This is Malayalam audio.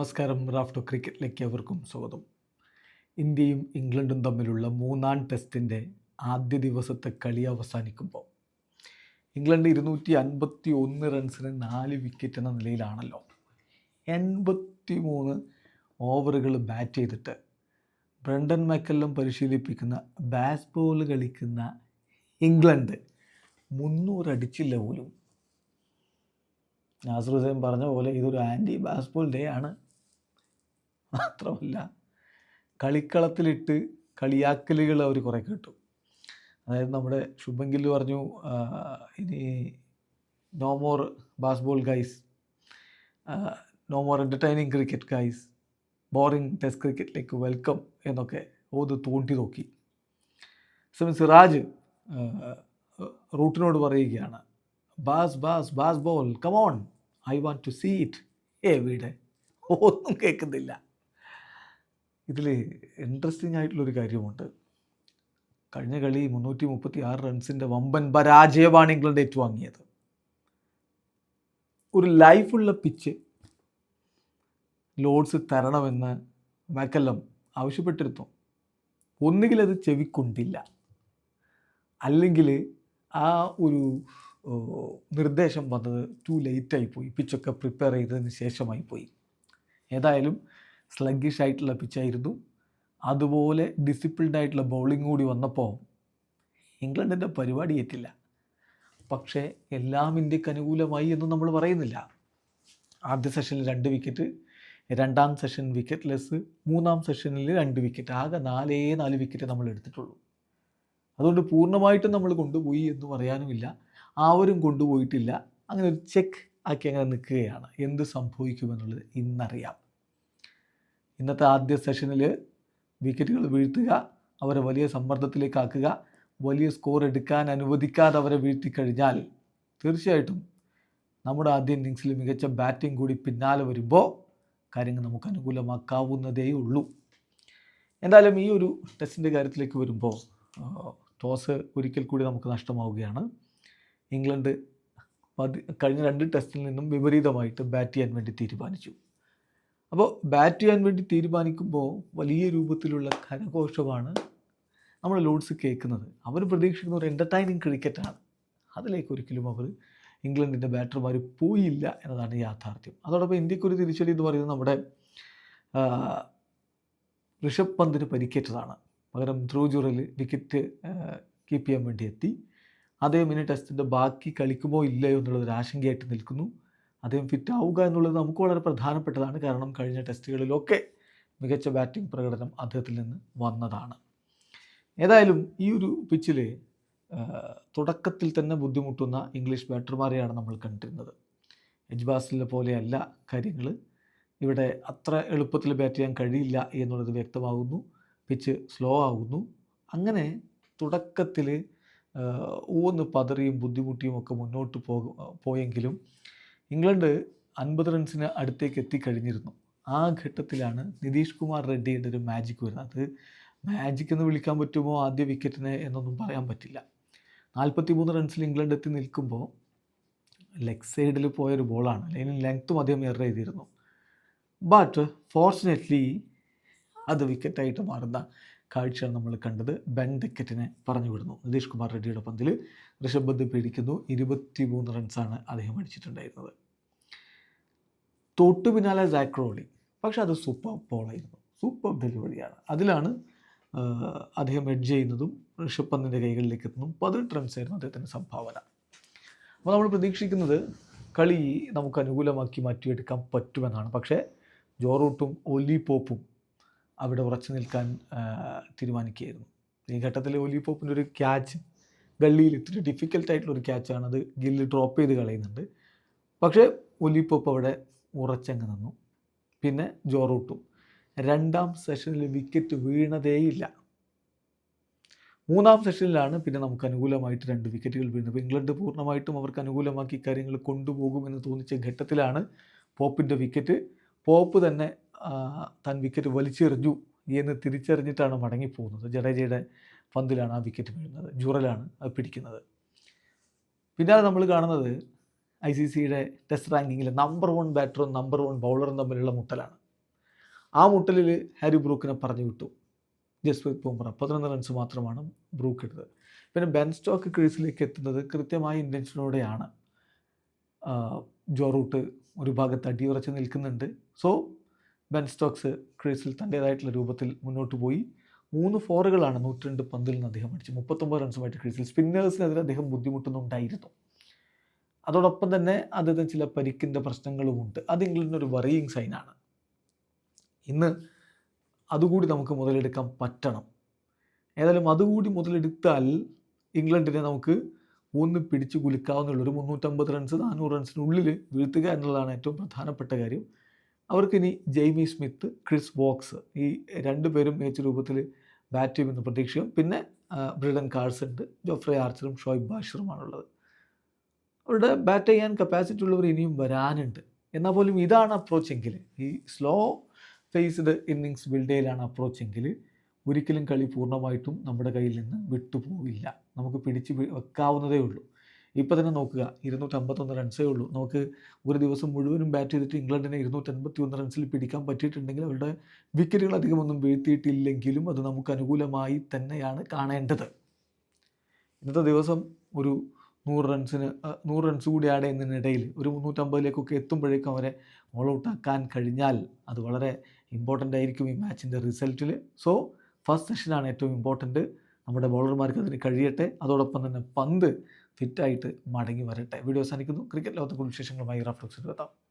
നമസ്കാരം റാഫ്റ്റോ ക്രിക്കറ്റിലേക്ക് അവർക്കും സ്വാഗതം. ഇന്ത്യയും ഇംഗ്ലണ്ടും തമ്മിലുള്ള മൂന്നാം ടെസ്റ്റിന്റെ ആദ്യ ദിവസത്തെ കളി അവസാനിക്കുമ്പോൾ ഇംഗ്ലണ്ട് ഇരുന്നൂറ്റി അൻപത്തി ഒന്ന് റൺസിന് നാല് വിക്കറ്റ് എന്ന നിലയിലാണല്ലോ. എൺപത്തി മൂന്ന് ഓവറുകൾ ബാറ്റ് ചെയ്തിട്ട് ബ്രണ്ടൻ മക്കല്ലം പരിശീലിപ്പിക്കുന്ന ബാസ് ബോൾ കളിക്കുന്ന ഇംഗ്ലണ്ട് മുന്നൂറടിച്ചില്ല പോലും നാസർ ഹുസൈൻ പറഞ്ഞ പോലെ ഇതൊരു ആന്റി ബാസ്ബോൾ ഡേ ആണ്. മാത്രമല്ല കളിക്കളത്തിലിട്ട് കളിയാക്കലുകൾ അവർ കുറേ കേട്ടു. അതായത് നമ്മുടെ ശുഭങ്കിൽ പറഞ്ഞു ഇനി no more Bazball guys no more entertaining cricket guys boring test ക്രിക്കറ്റിലേക്ക് welcome എന്നൊക്കെ ഓത് തോണ്ടി നോക്കി. സമയം സിറാജ് റൂട്ടിനോട് പറയുകയാണ് Baz Baz Baz ball come on I want to see it എവിടെ? ഒന്നും കേൾക്കുന്നില്ല. ഇതിൽ ഇൻട്രസ്റ്റിംഗ് ആയിട്ടുള്ളൊരു കാര്യമുണ്ട് കഴിഞ്ഞ കളി മുന്നൂറ്റി മുപ്പത്തി ആറ് റൺസിന്റെ വമ്പൻ പരാജയമാണ് ഇംഗ്ലണ്ട് ഏറ്റുവാങ്ങിയത്. ഒരു ലൈഫുള്ള പിച്ച് ലോഡ്സ് തരണമെന്ന് മക്കല്ലം ആവശ്യപ്പെട്ടിരുന്നു. ഒന്നുകിൽ അത് ചെവിക്കൊണ്ടില്ല. അല്ലെങ്കിൽ ആ ഒരു നിർദ്ദേശം വന്നത് ടു ലേറ്റായി പോയി. പിച്ചൊക്കെ പ്രിപ്പയർ ചെയ്തതിന് ശേഷമായി പോയി. ഏതായാലും സ്ലഗിഷ് ആയിട്ടുള്ള പിച്ചായിരുന്നു അതുപോലെ ഡിസിപ്ലിൻഡ് ആയിട്ടുള്ള ബൗളിംഗ് കൂടി വന്നപ്പോൾ ഇംഗ്ലണ്ടിന്റെ പരിപാടി ഏറ്റില്ല. പക്ഷേ എല്ലാം ഇന്ത്യയ്ക്ക് അനുകൂലമായി എന്ന് നമ്മൾ പറയുന്നില്ല. ആദ്യ സെഷനിൽ രണ്ട് വിക്കറ്റ് രണ്ടാം സെഷൻ വിക്കറ്റ് ലെസ് മൂന്നാം സെഷനിൽ രണ്ട് വിക്കറ്റ് ആകെ നാലേ നാല് വിക്കറ്റ് നമ്മൾ എടുത്തിട്ടുള്ളൂ. അതുകൊണ്ട് പൂർണമായിട്ടും നമ്മൾ കൊണ്ടുപോയി എന്ന് പറയാനുമില്ല. ആവരും കൊണ്ടുപോയിട്ടില്ല. അങ്ങനെ ഒരു ചെക്ക് ആക്കി അങ്ങനെ നിൽക്കുകയാണ്. എന്ത് സംഭവിക്കുമെന്നുള്ളത് ഇന്നറിയാം. ഇന്നത്തെ ആദ്യ സെഷനിൽ വിക്കറ്റുകൾ വീഴ്ത്തുക അവരെ വലിയ സമ്മർദ്ദത്തിലേക്കാക്കുക വലിയ സ്കോർ എടുക്കാൻ അനുവദിക്കാതെ അവരെ വീഴ്ത്തിക്കഴിഞ്ഞാൽ തീർച്ചയായിട്ടും നമ്മുടെ ആദ്യ ഇന്നിങ്സിൽ മികച്ച ബാറ്റിംഗ് കൂടി പിന്നാലെ വരുമ്പോൾ കാര്യങ്ങൾ നമുക്ക് അനുകൂലമാക്കാവുന്നതേ ഉള്ളൂ. എന്തായാലും ഈ ഒരു ടെസ്റ്റിന്റെ കാര്യത്തിലേക്ക് വരുമ്പോൾ ടോസ് ഒരിക്കൽ കൂടി നമുക്ക് നഷ്ടമാവുകയാണ്. ഇംഗ്ലണ്ട് കഴിഞ്ഞ രണ്ട് ടെസ്റ്റിൽ നിന്നും വിപരീതമായിട്ട് ബാറ്റ് ചെയ്യാൻ വേണ്ടി തീരുമാനിച്ചു. അപ്പോൾ ബാറ്റ് ചെയ്യാൻ വേണ്ടി തീരുമാനിക്കുമ്പോൾ വലിയ രൂപത്തിലുള്ള കരഘോഷമാണ് നമ്മൾ ലോഡ്സ് കേൾക്കുന്നത്. അവർ പ്രതീക്ഷിക്കുന്ന ഒരു എന്റർടൈനിങ് ക്രിക്കറ്റാണ് അതിലേക്ക് ഒരിക്കലും അവർ ഇംഗ്ലണ്ടിന്റെ ബാറ്റർമാർ പോയില്ല എന്നതാണ് യാഥാർത്ഥ്യം. അതോടൊപ്പം ഇന്ത്യക്കൊരു തിരിച്ചടി എന്ന് പറയുന്നത് നമ്മുടെ ഋഷഭ് പന്തിന് പരിക്കേറ്റതാണ്. പകരം ധ്രുവ് ജുറൽ വിക്കറ്റ് കീപ്പ് ചെയ്യാൻ വേണ്ടി എത്തി. അതേ മിനി ടെസ്റ്റിന്റെ ബാക്കി കളിക്കുമോ ഇല്ലയോ എന്നുള്ളൊരു ആശങ്കയായിട്ട് നിൽക്കുന്നു. അദ്ദേഹം ഫിറ്റ് ആവുക എന്നുള്ളത് നമുക്ക് വളരെ പ്രധാനപ്പെട്ടതാണ്. കാരണം കഴിഞ്ഞ ടെസ്റ്റുകളിലൊക്കെ മികച്ച ബാറ്റിംഗ് പ്രകടനം അദ്ദേഹത്തിൽ നിന്ന് വന്നതാണ്. ഏതായാലും ഈ ഒരു പിച്ചിൽ തുടക്കത്തിൽ തന്നെ ബുദ്ധിമുട്ടുന്ന ഇംഗ്ലീഷ് ബാറ്റർമാരെയാണ് നമ്മൾ കണ്ടിരുന്നത്. എജ്ബാസിലെ പോലെയല്ല കാര്യങ്ങൾ ഇവിടെ അത്ര എളുപ്പത്തിൽ ബാറ്റ് ചെയ്യാൻ കഴിയില്ല എന്നുള്ളത് വ്യക്തമാകുന്നു. പിച്ച് സ്ലോ ആകുന്നു അങ്ങനെ തുടക്കത്തിൽ ഊന്ന് പതറിയും ബുദ്ധിമുട്ടിയും ഒക്കെ മുന്നോട്ട് പോകും പോയെങ്കിലും ഇംഗ്ലണ്ട് അൻപത് റൺസിന് അടുത്തേക്ക് എത്തിക്കഴിഞ്ഞിരുന്നു. ആ ഘട്ടത്തിലാണ് നിതീഷ് കുമാർ റെഡ്ഡിയുടെ ഒരു മാജിക് വരുന്നത്. അത് മാജിക് എന്ന് വിളിക്കാൻ പറ്റുമോ ആദ്യ വിക്കറ്റിന് എന്നൊന്നും പറയാൻ പറ്റില്ല. നാൽപ്പത്തി മൂന്ന് റൺസിൽ ഇംഗ്ലണ്ട് എത്തി നിൽക്കുമ്പോൾ ലെഗ് സൈഡിൽ പോയൊരു ബോളാണ് അല്ലെങ്കിൽ ലെങ്ത്തും അദ്ദേഹം എറർ ചെയ്തിരുന്നു. ബട്ട് ഫോർച്ചുനേറ്റ്ലി അത് വിക്കറ്റായിട്ട് മാറുന്ന കാഴ്ചയാണ് നമ്മൾ കണ്ടത്. ബെൻ വിക്കറ്റിനെ പറഞ്ഞു വിടുന്നു. നിതീഷ് കുമാർ റെഡ്ഡിയുടെ പന്തിൽ ഋഷഭ് പന്ത് പിടിക്കുന്നു. ഇരുപത്തി മൂന്ന് റൺസാണ് അദ്ദേഹം അടിച്ചിട്ടുണ്ടായിരുന്നത്. തൊട്ടു പിന്നാലെ സാക്രോളി പക്ഷെ അത് സൂപ്പർ ബോളായിരുന്നു സൂപ്പർ ഡെലിവറിയാണ് അതിലാണ് അദ്ദേഹം എഡ്ജ് ചെയ്യുന്നതും ഋഷഭ് പന്തിന്റെ കൈകളിലേക്ക് എത്തുന്നതും പതിനെട്ട് റൺസായിരുന്നു അദ്ദേഹത്തിന്റെ സംഭാവന. അപ്പോൾ നമ്മൾ പ്രതീക്ഷിക്കുന്നത് കളി നമുക്ക് അനുകൂലമാക്കി മാറ്റിയെടുക്കാൻ പറ്റുമെന്നാണ്. പക്ഷേ ജോറൂട്ടും ഒലി പോപ്പും അവിടെ ഉറച്ചു നിൽക്കാൻ തീരുമാനിക്കുകയായിരുന്നു. ഈ ഘട്ടത്തിൽ ഒലി പോപ്പിന്റെ ഒരു ക്യാച്ച് ഗള്ളിയിൽ ഇത്തിരി ഡിഫിക്കൽട്ടായിട്ടുള്ള ഒരു ക്യാച്ചാണ് അത് ഗില്ല് ഡ്രോപ്പ് ചെയ്ത് കളയുന്നുണ്ട്. പക്ഷേ ഒലിപ്പൊപ്പ് പോപ്പ് അവിടെ ഉറച്ചങ്ങ് നിന്നു. പിന്നെ ജോറൂട്ടും രണ്ടാം സെഷനിൽ വിക്കറ്റ് വീണതേയില്ല മൂന്നാം സെഷനിലാണ് പിന്നെ നമുക്ക് അനുകൂലമായിട്ട് രണ്ട് വിക്കറ്റുകൾ വീണത്. അപ്പോൾ ഇംഗ്ലണ്ട് പൂർണമായിട്ടും അവർക്ക് അനുകൂലമാക്കി കാര്യങ്ങൾ കൊണ്ടുപോകുമെന്ന് തോന്നിച്ച ഘട്ടത്തിലാണ് പോപ്പിന്റെ വിക്കറ്റ് പോപ്പ് തന്നെ താൻ വിക്കറ്റ് വലിച്ചെറിഞ്ഞു എന്ന് തിരിച്ചറിഞ്ഞിട്ടാണ് മടങ്ങിപ്പോകുന്നത്. ജഡേജയുടെ പന്തിലാണ് ആ വിക്കറ്റ് വീഴുന്നത്. ജുറലാണ് അത് പിടിക്കുന്നത്. പിന്നാലെ നമ്മൾ കാണുന്നത് ഐ സി സിയുടെ ടെസ്റ്റ് റാങ്കിങ്ങിൽ നമ്പർ വൺ ബാറ്ററും നമ്പർ വൺ ബൗളറും തമ്മിലുള്ള മുട്ടലാണ്. ആ മുട്ടലിൽ ഹാരി ബ്രൂക്കിനെ പറഞ്ഞു വിട്ടു. ജസ്പ്രീത് ബുംറ. പതിനൊന്ന് റൺസ് മാത്രമാണ് ബ്രൂക്ക് എടുത്തത് പിന്നെ ബെൻ സ്റ്റോക്ക് ക്രീസിലേക്ക് എത്തുന്നത് കൃത്യമായ ഇന്റൻഷനോടെയാണ് ജോ റൂട്ട് ഒരു ഭാഗത്ത് അടിയുറച്ച് നിൽക്കുന്നുണ്ട്. സോ ബെൻ സ്റ്റോക്സ് ക്രീസിൽ തന്റേതായിട്ടുള്ള രൂപത്തിൽ മുന്നോട്ട് പോയി. മൂന്ന് ഫോറുകളാണ് നൂറ്റിരണ്ട് പന്തിൽ നിന്ന് അദ്ദേഹം അടിച്ചു മുപ്പത്തൊമ്പത് റൺസുമായിട്ട് ക്രീസിൽ സ്പിന്നേഴ്സിനെതിരെ അദ്ദേഹം ബുദ്ധിമുട്ടുന്നുണ്ടായിരുന്നു. അതോടൊപ്പം തന്നെ അദ്ദേഹത്തിന് ചില പരിക്കിന്റെ പ്രശ്നങ്ങളുമുണ്ട്. അത് ഇംഗ്ലണ്ടിന് ഒരു വറിയിങ് സൈനാണ് ഇന്ന് അതുകൂടി നമുക്ക് മുതലെടുക്കാൻ പറ്റണം. ഏതായാലും അതുകൂടി മുതലെടുത്താൽ ഇംഗ്ലണ്ടിനെ നമുക്ക് ഒന്ന് പിടിച്ചു കുലുക്കാവുന്നുള്ള. ഒരു മുന്നൂറ്റമ്പത് റൺസ് നാനൂറ് റൺസിനുള്ളിൽ വീഴ്ത്തുക എന്നുള്ളതാണ് ഏറ്റവും പ്രധാനപ്പെട്ട കാര്യം. അവർക്കിനി ജെയ്മി സ്മിത്ത് ക്രിസ് വോക്സ് ഈ രണ്ടുപേരും മികച്ച രൂപത്തിൽ ബാറ്റ് ചെയ്യുമെന്ന് പ്രതീക്ഷിക്കും പിന്നെ ബ്രിഡൻ കാഴ്സ് ഉണ്ട് ജോഫ്രെ ആർച്ചറും ഷോയിബ് ബാഷറുമാണുള്ളത്. അവരുടെ ബാറ്റ് ചെയ്യാൻ കപ്പാസിറ്റി ഉള്ളവർ ഇനിയും വരാനുണ്ട്. എന്നാൽ പോലും ഇതാണ് അപ്രോച്ച് എങ്കിൽ ഈ സ്ലോ ഫേസ്ഡ് ഇന്നിങ്സ് ബിൽഡേയിലാണ് അപ്രോച്ചെങ്കിൽ ഒരിക്കലും കളി പൂർണമായിട്ടും നമ്മുടെ കയ്യിൽ നിന്ന് വിട്ടുപോവില്ല. നമുക്ക് പിടിച്ച് വെക്കാവുന്നതേ ഉള്ളൂ. ഇപ്പോൾ തന്നെ നോക്കുക. ഇരുന്നൂറ്റമ്പത്തൊന്ന് റൺസേ ഉള്ളൂ. നമുക്ക് ഒരു ദിവസം മുഴുവനും ബാറ്റ് ചെയ്തിട്ട് ഇംഗ്ലണ്ടിനെ ഇരുന്നൂറ്റൻപത്തി ഒന്ന് റൺസിൽ പിടിക്കാൻ പറ്റിയിട്ടുണ്ടെങ്കിൽ അവരുടെ വിക്കറ്റുകൾ അധികമൊന്നും വീഴ്ത്തിയിട്ടില്ലെങ്കിലും അത് നമുക്ക് അനുകൂലമായി തന്നെയാണ് കാണേണ്ടത്. ഇന്നത്തെ ദിവസം ഒരു നൂറ് റൺസിന് നൂറ് റൺസ് കൂടി ആഡ് ചെയ്യുന്നതിനിടയിൽ ഒരു മുന്നൂറ്റമ്പതിലേക്കൊക്കെ എത്തുമ്പോഴേക്കും അവരെ ഓൾ ഔട്ട് ആക്കാൻ കഴിഞ്ഞാൽ അത് വളരെ ഇമ്പോർട്ടന്റ് ആയിരിക്കും ഈ മാച്ചിന്റെ റിസൾട്ടിൽ സോ ഫസ്റ്റ് സെഷനാണ് ഏറ്റവും ഇമ്പോർട്ടന്റ് നമ്മുടെ ബോളർമാർക്ക് അതിന് കഴിയട്ടെ. അതോടൊപ്പം തന്നെ പന്ത് ഫിറ്റായിട്ട് മടങ്ങി വരട്ടെ. വീഡിയോ അവസാനിക്കുന്നു. ക്രിക്കറ്റ് ലോകത്തെ കുറിച്ച് വിശേഷങ്ങളുമായി റഫ്ലക്സ് എത്താം.